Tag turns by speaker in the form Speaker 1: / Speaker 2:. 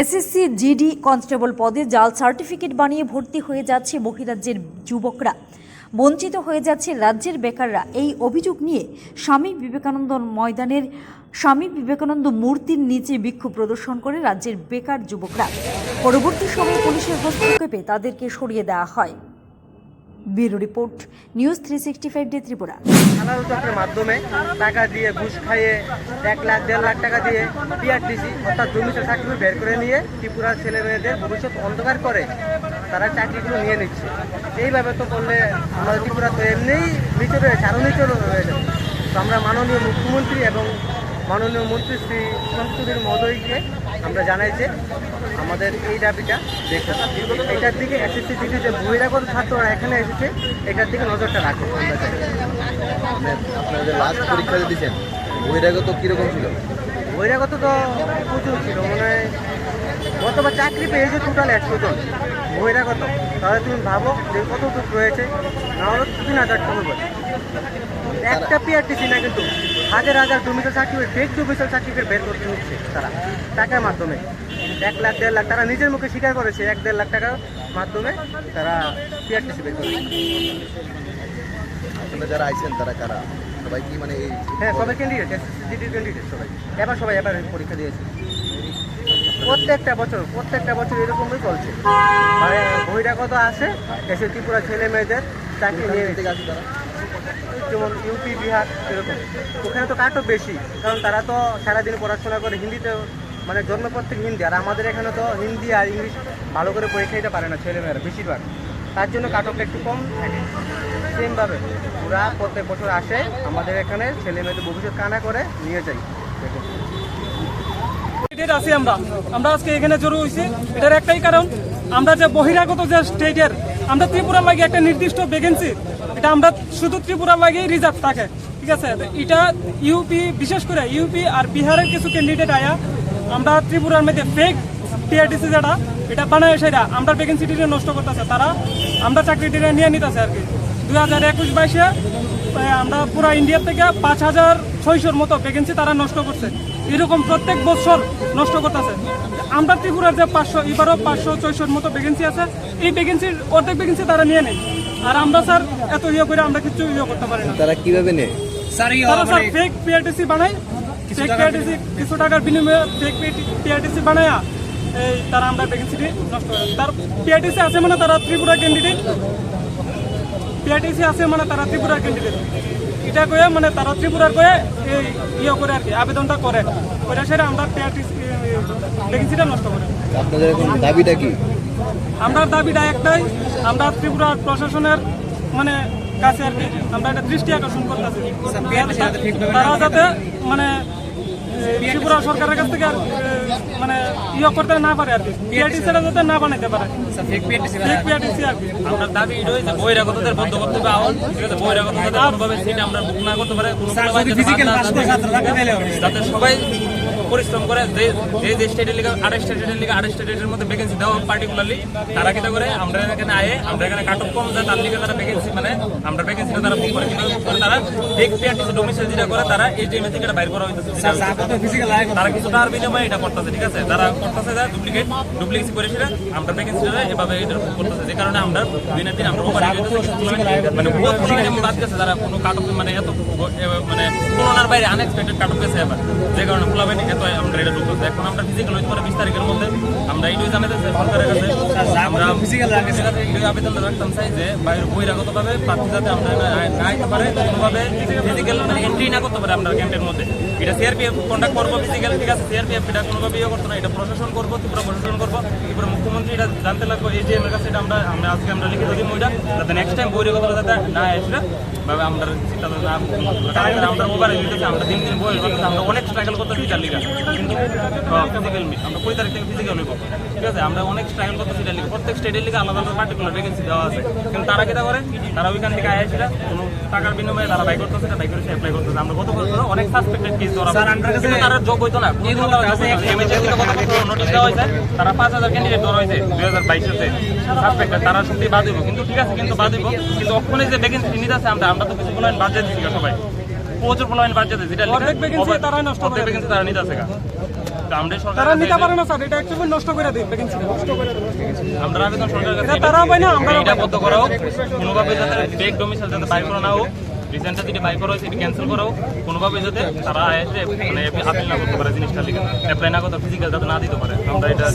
Speaker 1: SSC GD constable পদে জাল certificate বানিয়ে ভর্তি হয়ে যাচ্ছে বহিরাজ্যের যুবকরা। বঞ্চিত হয়ে যাচ্ছে রাজ্যের বেকাররা। এই অভিযোগ নিয়ে স্বামী বিবেকানন্দ ময়দানের স্বামী বিবেকানন্দ মূর্তির নিচে বিক্ষোভ প্রদর্শন করে রাজ্যের বেকার যুবকরা। পরবর্তী সময়ে পুলিশের হস্তক্ষেপে তাদেরকে সরিয়ে দেওয়া হয়। Bureau report, news three sixty five day Tripura.
Speaker 2: খেলার মাধ্যমে টাকা দিয়ে ঘুষ খাইয়ে এক লাখ, দেড় লাখ টাকা দিয়ে পিআরটিসি অর্থাৎ জমিতে চাকরি বের করে নিয়ে ত্রিপুরার ছেলে মেয়েদের ভবিষ্যৎ অন্ধকার করে তারা চাকরিগুলো নিয়ে নিচ্ছে। এইভাবে তো করলে আমাদের ত্রিপুরা তো এমনিই নিচে রয়েছে আরও নিচে রয়ে যাবে। তো আমরা মাননীয় মুখ্যমন্ত্রী এবং মাননীয় মন্ত্রী শ্রী সন্তোষীর মহোদয়কে আমরা জানাই যে আমাদের এই দাবিটা দেখতে এটার দিকে এসএসসি দিকে যে বহিরাগত ছাত্ররা এখানে এসেছে এটার দিকে নজরটা রাখো আমরা চাই
Speaker 3: আপনারা যে লাস্ট পরীক্ষা দিয়েছেন বহিরাগত কীরকম ছিল?
Speaker 2: বহিরাগত তো প্রচুর ছিল মানে গতবার চাকরি পেয়েছে টোটাল একশো জন বহিরাগত তাহলে তুমি ভাবো যে কত দূর রয়েছে না হলে তিন হাজার টাকা একটা পিআরটিসি না কিন্তু হাজার হাজার জমিতে সার্টিফিকেট ফেক জমিতে সার্টিফিকেট বের করতে হচ্ছে তারা টাকার মাধ্যমে। এক লাখ দেড় লাখ তারা নিজের মুখে স্বীকার করেছে এক দেড় লাখ টাকার মাধ্যমে তারা পিআরটিসি বের করেছে।
Speaker 3: যারা আইছেন তারা কারা? সবাই কি মানে
Speaker 2: হ্যাঁ সবাই ক্যান্ডিডেট এসএসসি ক্যান্ডিডেট সবাই। এবার সবাই এবার পরীক্ষা দিয়েছে। প্রত্যেকটা বছর প্রত্যেকটা বছর এরকমই চলছে। মানে বহিরাগত আসে এসে ত্রিপুরা ছেলে মেয়েদের চাকরি নিয়ে
Speaker 3: থেকে আসে তারা?
Speaker 2: যেমন ইউপি বিহার এরকম। ওখানে তো কাটও বেশি, কারণ তারা তো সারাদিন পড়াশোনা করে হিন্দিতে মানে জন্মপর থেকে হিন্দি। আর আমাদের এখানে তো হিন্দি আর ইংলিশ ভালো করে পরীক্ষা দিতে পারে না ছেলেমেয়েরা বেশিরভাগ। তার জন্য কাটকটা একটু কম থাকে। সেমভাবে ওরা প্রত্যেক বছর আসে, আমাদের এখানে ছেলে মেয়েদের ভবিষ্যৎ কানা করে নিয়ে যাই।
Speaker 4: আমরা। আমরা আজকে এখানে জড়ো হয়েছি। এটার একটাই কারণ, আমরা যে বহিরাগত যে স্টেটের আমরা ত্রিপুরার লাগে একটা নির্দিষ্ট ভ্যাকেন্সি এটা আমরা শুধু ত্রিপুরার লাগেই রিজার্ভ থাকে, ঠিক আছে? এটা ইউপি বিশেষ করে ইউপি আর বিহারের কিছু ক্যান্ডিডেট আয়া, আমরা ত্রিপুরার মধ্যে ফেক টিআরটিসি যেটা, এটা বানায় সেটা আমরা ভ্যাকেন্সিটিকে নষ্ট করতেছে। তারা আমরা চাকরিটিকে নিয়ে নিতেছে আর কি। দুই হাজার একুশ বাইশে আমরা পুরো ইন্ডিয়া থেকে পাঁচ হাজার ছয়শোর মতো ভ্যাকেন্সি তারা নষ্ট করছে। এরকম প্রত্যেক বছর নষ্ট করতেছে। আমরা ত্রিপুরার যে পাঁচশো এবারও পাঁচশো ছয়শোর মতো ভ্যাকেন্সি আছে এই ভ্যাকেন্সির অর্ধেক ভ্যাকেন্সি তারা নিয়ে নেই আর আমরা স্যার এত ইয়ে করে আমরা কিছু ইয়ে করতে পারি না।
Speaker 3: তারা কীভাবে নেয়?
Speaker 4: তারা স্যার ফেক পিআরটিসি বানায়। ফেক পিআরটিসি কিছু টাকার বিনিময়ে ফেক পিআরটিসি বানায়া এই তারা আমরা ভ্যাকেন্সিটি নষ্ট করে তার পিআরটিসি আছে মানে তারা ত্রিপুরা ক্যান্ডিডেট পিআরটিসি আছে মানে তারা ত্রিপুরা ক্যান্ডিডেট এটা কয়ে মানে তারা ত্রিপুরার কয়ে এই ইয়ে করে আর কি আবেদনটা করে। ওইটা সেটা আমরা ভ্যাকেন্সিটা নষ্ট করে।
Speaker 3: আপনাদের এখন দাবিটা কি?
Speaker 4: আমরা দাবিটা একটাই আমরা ত্রিপুরা প্রশাসনের মানে কাছে আর কি আমরা একটা দৃষ্টি আকর্ষণ করতেছি। তারা যাতে মানে ত্রিপুরা সরকারের কাছ থেকে আর মানে ইয়ে করতে না পারে আর কি। পিআরটিসিটা যাতে না বানাইতে পারে। ফেক পিআরটিসি আর কি।
Speaker 5: আমরা দাবি এটাই যে বহিরাগতদের বন্ধ করতে হবে আহ্বান। ঠিক আছে বহিরাগত কোনোভাবে সিট আমরা বুক না করতে পারে কোনো যাতে সবাই পরিশ্রম করে যে যে যে স্টেটের লিগে আট স্টেটের লিগে আট স্টেটের মধ্যে ভ্যাকেন্সি দেওয়া পার্টিকুলারলি তারা কিটা করে? আমরা এখানে আয়ে আমরা এখানে কাটক কম যায় তার লিগে তারা ভ্যাকেন্সি মানে আমরা ভ্যাকেন্সিটা তারা বুক করে। করে তারা ফেক পিআরটিসি ডোমিসাইল যেটা করে তারা এই টিএমএ থেকে এটা বাইর করা হইতেছে। তারা কিছু টাকার বিনিময়ে এটা করতেছে ঠিক আছে? তারা করতেছে যা ডুপ্লিকেট ডুপ্লিকেসি করে সেটা আমরা প্যাকেজটা এভাবে এটা করতেছে। যে কারণে আমরা দুই না দিন আমরা ওভার মানে বহুত কোনো বাদ গেছে তারা কোনো কাটক মানে এত মানে তুলনার বাইরে আনএক্সপেক্টেড কাটক গেছে এবার। যে কারণে খোলাবেন এত আমরা এটা এখন আমরা ফিজিক্যাল হইতে পারে বিশ তারিখের মধ্যে। আমরা এইটাই জানাতে চাই সরকারের কাছে। আমরা ফিজিক্যাল এইটাই আবেদন রাখতাম চাই যে বাইরে বহিরাগত ভাবে প্রার্থী যাতে আমরা না- না আইতে পারে কোনোভাবে ফিজিক্যাল মানে এন্ট্রি না করতে পারে আমরা ক্যাম্পের মধ্যে। এটা সিআরপিএফ কন্ট্যাক্ট করব ফিজিক্যাল ঠিক আছে? সিআরপিএফ এটা কোনোভাবে ইয়ে করতো না। এটা প্রশাসন করব, ত্রিপুরা প্রশাসন করব। ত্রিপুরা মুখ্যমন্ত্রী, এটা জানতে লাগবো এই এর কাছে। এটা আমরা আমরা আজকে আমরা লিখে দিব ওইটা। যাতে নেক্সট টাইম বহিরাগত যাতে না আসলে ভাবে আমরা আমরা মোবাইলে দিতেছি আমরা দিন দিন বই আমরা অনেক স্ট্রাগল করতেছি এটার লিগে কিন্তু ফিজিক্যাল আমরা কুড়ি তারিখ থেকে ফিজিক্যাল হইব ঠিক আছে? আমরা অনেক স্ট্রাগল করতেছি এটার লিগে প্রত্যেক স্টেটের লিখে আলাদা আলাদা পার্টিকুলার ভ্যাকেন্সি দেওয়া আছে। কিন্তু তারা কিটা করে? তারা ওইখান থেকে আয় সেটা কোনো টাকার বিনিময়ে তারা বাই করতেছে এটা বাই করে সে অ্যাপ্লাই করতেছে। আমরা গত বছর অনেক সাসপেক্টেড কেস ধরা কিন্তু তারা যোগ হইতো না। এই থেকে গত বছর নোটিশ দেওয়া হয়েছে। তারা পাঁচ হাজার ক্যান্ডিডেট ধরা হয়েছে দুই হাজার বাইশেতে সাসপেক্টেড তারা সত্যি বাদ দিব কিন্তু ঠিক আছে কিন্তু বাদ দিব কিন্তু ওখানে যে ভ্যাকেন্সি নিতে আছে আমরা আমরা তো কিছু কোনো বাদ দিয়ে দিচ্ছি সবাই। প্রচুর কোনো বাদ দিয়ে দিচ্ছি
Speaker 4: অর্ধেক vacancy তারাই নষ্ট করে
Speaker 5: অর্ধেক তারা নিতে আছে সরকার
Speaker 4: তারা নিতে পারে না স্যার এটা অ্যাকচুয়ালি নষ্ট করে দিই ভ্যাকেন্সি
Speaker 5: আমরা আবেদন সরকারের কাছে
Speaker 4: এটা তারাও না, আমরাও
Speaker 5: এটা
Speaker 4: পাই
Speaker 5: করা হোক। কোনোভাবে যাতে ফেক ডোমিসাইল যাতে বাই করা না হোক রিসেন্টটা যেটা বাই করা হয়েছে এটা ক্যান্সেল করা হোক কোনোভাবে যাতে তারা এসে মানে আপিল না করতে পারে জিনিসটা লিখে অ্যাপ্লাই না করতে ফিজিক্যাল যাতে না দিতে পারে। আমরা এটা